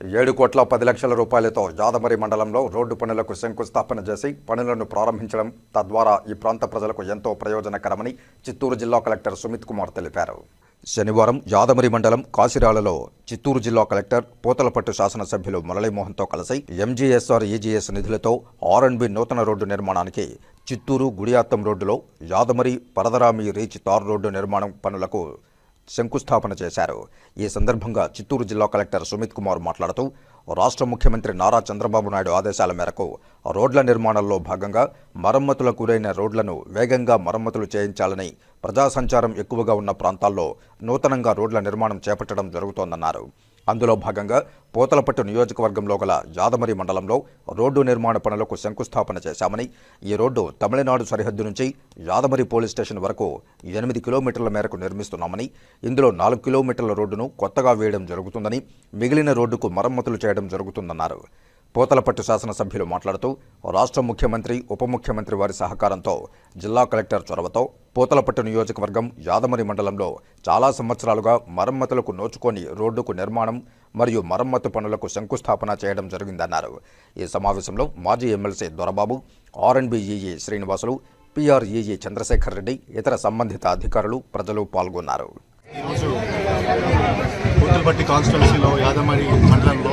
ఏడు కోట్ల పది లక్షల రూపాయలతో యాదమరి మండలంలో రోడ్డు పనులకు శంకుస్థాపన చేసి పనులను ప్రారంభించడం తద్వారా ఈ ప్రాంత ప్రజలకు ఎంతో ప్రయోజనకరమని చిత్తూరు జిల్లా కలెక్టర్ సుమిత్ కుమార్ తెలిపారు. శనివారం యాదమరి మండలం కాసిరాలలో చిత్తూరు జిల్లా కలెక్టర్ పోతలపట్టు శాసనసభ్యులు మురళీమోహన్తో కలిసి ఎంజీఎస్ఆర్ ఈజీఎస్ నిధులతో ఆర్ అండ్ బి నూతన రోడ్డు నిర్మాణానికి చిత్తూరు గుడియాత్తం రోడ్డులో Yadamari Paradarami reach tar road నిర్మాణం పనులకు శంకుస్థాపన చేశారు. ఈ సందర్భంగా చిత్తూరు జిల్లా కలెక్టర్ సుమిత్ కుమార్ మాట్లాడుతూ రాష్ట్ర ముఖ్యమంత్రి నారా చంద్రబాబు నాయుడు ఆదేశాల మేరకు రోడ్ల నిర్మాణంలో భాగంగా మరమ్మతులకు గురైన రోడ్లను వేగంగా మరమ్మతులు చేయించాలని ప్రజా సంచారం ఎక్కువగా ఉన్న ప్రాంతాల్లో నూతనంగా రోడ్ల నిర్మాణం చేపట్టడం జరుగుతోందన్నారు. అందులో భాగంగా పోతలపట్టు నియోజకవర్గంలో గల యాదమరి మండలంలో రోడ్డు నిర్మాణ పనులకు శంకుస్థాపన చేశామని ఈ రోడ్డు తమిళనాడు సరిహద్దు నుంచి యాదమరి పోలీస్ స్టేషన్ వరకు ఎనిమిది కిలోమీటర్ల మేరకు నిర్మిస్తున్నామని ఇందులో నాలుగు కిలోమీటర్ల రోడ్డును కొత్తగా వేయడం జరుగుతుందని మిగిలిన రోడ్డుకు మరమ్మతులు చేయడం జరుగుతుందన్నారు. పోతలపట్టు శాసనసభ్యులు మాట్లాడుతూ రాష్ట్ర ముఖ్యమంత్రి ఉప ముఖ్యమంత్రి వారి సహకారంతో జిల్లా కలెక్టర్ చొరవతో పోతలపట్టు నియోజకవర్గం యాదమరి మండలంలో చాలా సంవత్సరాలుగా మరమ్మతులకు నోచుకొని రోడ్డుకు నిర్మాణం మరియు మరమ్మతు పనులకు శంకుస్థాపన చేయడం జరిగిందన్నారు. ఈ సమావేశంలో మాజీ MLC Dorababu R and B EE Srinivasulu PR EE Chandrasekhar Reddy ఇతర సంబంధిత అధికారులు ప్రజలు పాల్గొన్నారు. కాన్స్టిట్యున్సీలో యాదమరి మండలంలో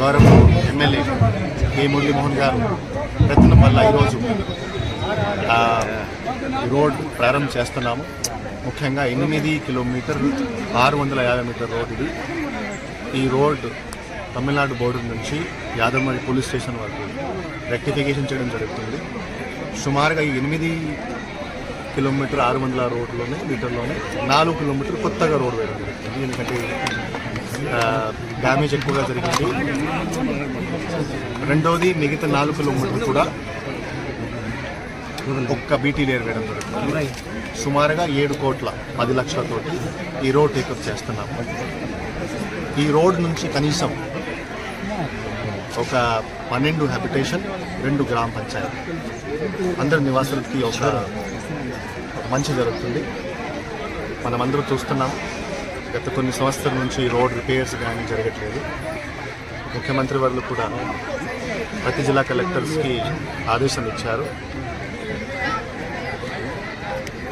గౌరవ ఎమ్మెల్యే కె మురళీమోహన్ గారు ప్రయత్నం వల్ల ఈరోజు రోడ్ ప్రారంభం చేస్తున్నాము. ముఖ్యంగా ఎనిమిది కిలోమీటర్లు ఆరు వందల యాభై మీటర్ రోడ్ ఇది. ఈ రోడ్ తమిళనాడు బోర్డర్ నుంచి యాదమరి పోలీస్ స్టేషన్ వరకు రెక్టిఫికేషన్ చేయడం జరుగుతుంది. సుమారుగా ఈ ఎనిమిది కిలోమీటర్ ఆరు వందల రోడ్లోనే మీటర్లోనే నాలుగు కిలోమీటర్ కొత్తగా రోడ్ వేయడం జరుగుతుంది. ఎందుకంటే డ్యామేజ్ ఎక్కువగా జరిగింది. రెండవది మిగతా నాలుగు కిలోమీటర్లు కూడా ఒక్క బీటీ లేయర్ వేయడం జరుగుతుంది. సుమారుగా ఏడు కోట్ల పది లక్షలతోటి ఈ రోడ్ టేకప్ చేస్తున్నాము. ఈ రోడ్ నుంచి కనీసం ఒక పన్నెండు హ్యాబిటేషన్ రెండు గ్రామ పంచాయతీ. అందరి నివాసులకి ఒక ఒక మంచి జరుగుతుంది. మనమందరూ చూస్తున్నాం. గత కొన్ని సంవత్సరాల నుంచి రోడ్ రిపేర్స్ కానీ జరగట్లేదు. ముఖ్యమంత్రి వాళ్ళు కూడా ప్రతి జిల్లా కలెక్టర్స్కి ఆదేశం ఇచ్చారు.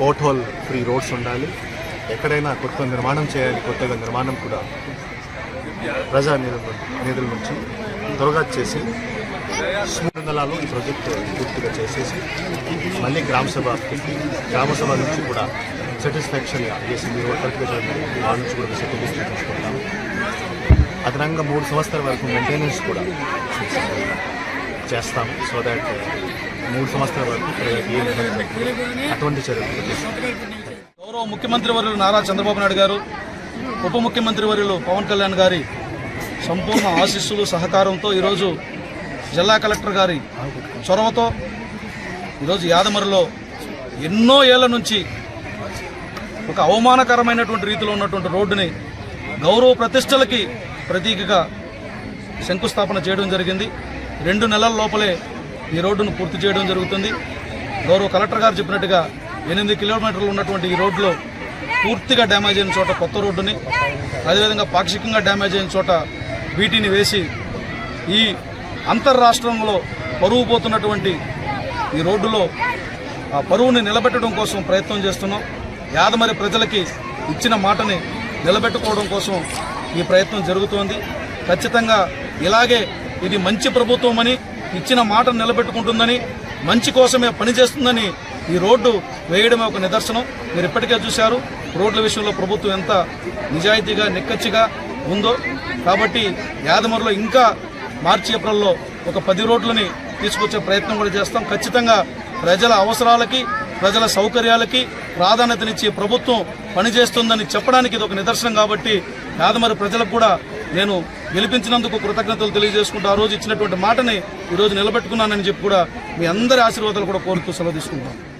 పోర్ట్ హోల్ ఫ్రీ రోడ్స్ ఉండాలి. ఎక్కడైనా కొత్త నిర్మాణం చేయాలి కొత్తగా నిర్మాణం కూడా ప్రజా నిధుల నిధుల నుంచి త్వరగా చేసి సుమందలాలో ఈ ప్రాజెక్ట్ పూర్తిగా చేసేసి మళ్ళీ గ్రామసభ గ్రామసభ నుంచి కూడా సాటిస్ఫాక్షన్గా చేసి మీరు కరెక్ట్గా నుంచి కూడా సర్టిఫికేషన్ తీసుకుంటాం అదనంగా మూడు సంవత్సరాల వరకు మెయింటెనెన్స్ కూడా చేస్తాం. సో దాట్ మూడు సంవత్సరాల వరకు అటువంటి చర్యలు గౌరవ ముఖ్యమంత్రి వర్యులు నారా చంద్రబాబు నాయుడు గారు ఉప ముఖ్యమంత్రి వర్యులు పవన్ కళ్యాణ్ గారి సంపూర్ణ ఆశీస్సులు సహకారంతో ఈరోజు జిల్లా కలెక్టర్ గారి చొరవతో ఈరోజు యాదమరిలో ఎన్నో ఏళ్ళ నుంచి ఒక అవమానకరమైనటువంటి రీతిలో ఉన్నటువంటి రోడ్డుని గౌరవ ప్రతిష్టలకి ప్రతీకగా శంకుస్థాపన చేయడం జరిగింది. రెండు నెలల లోపలే ఈ రోడ్డును పూర్తి చేయడం జరుగుతుంది. గౌరవ కలెక్టర్ గారు చెప్పినట్టుగా ఎనిమిది కిలోమీటర్లు ఉన్నటువంటి ఈ రోడ్లో పూర్తిగా డ్యామేజ్ అయిన చోట కొత్త రోడ్డుని అదేవిధంగా పాక్షికంగా డ్యామేజ్ అయిన చోట వీటిని వేసి ఈ అంతర్రాష్ట్రంలో పరువు పోతున్నటువంటి ఈ రోడ్డులో ఆ పరువుని నిలబెట్టడం కోసం ప్రయత్నం చేస్తున్నాం. యాదమరి ప్రజలకి ఇచ్చిన మాటని నిలబెట్టుకోవడం కోసం ఈ ప్రయత్నం జరుగుతోంది. ఖచ్చితంగా ఇలాగే ఇది మంచి ప్రభుత్వం అని ఇచ్చిన మాటను నిలబెట్టుకుంటుందని మంచి కోసమే పనిచేస్తుందని ఈ రోడ్డు వేయడమే ఒక నిదర్శనం. మీరు ఇప్పటికే చూశారు రోడ్ల విషయంలో ప్రభుత్వం ఎంత నిజాయితీగా నిక్కచ్చిగా ఉందో. కాబట్టి యాదమరిలో ఇంకా మార్చి ఏప్రిల్లో ఒక పది రోడ్లని తీసుకొచ్చే ప్రయత్నం కూడా చేస్తాం. ఖచ్చితంగా ప్రజల అవసరాలకి ప్రజల సౌకర్యాలకి ప్రాధాన్యతనిచ్చి ప్రభుత్వం పనిచేస్తుందని చెప్పడానికి ఇది ఒక నిదర్శనం కాబట్టి యాదమరి ప్రజలకు కూడా నేను గెలిపించినందుకు కృతజ్ఞతలు తెలియజేసుకుంటూ ఆ రోజు ఇచ్చినటువంటి మాటని ఈరోజు నిలబెట్టుకున్నానని చెప్పి కూడా మీ అందరి ఆశీర్వాదాలు కూడా కోరుతూ సెలవు తీసుకుంటాను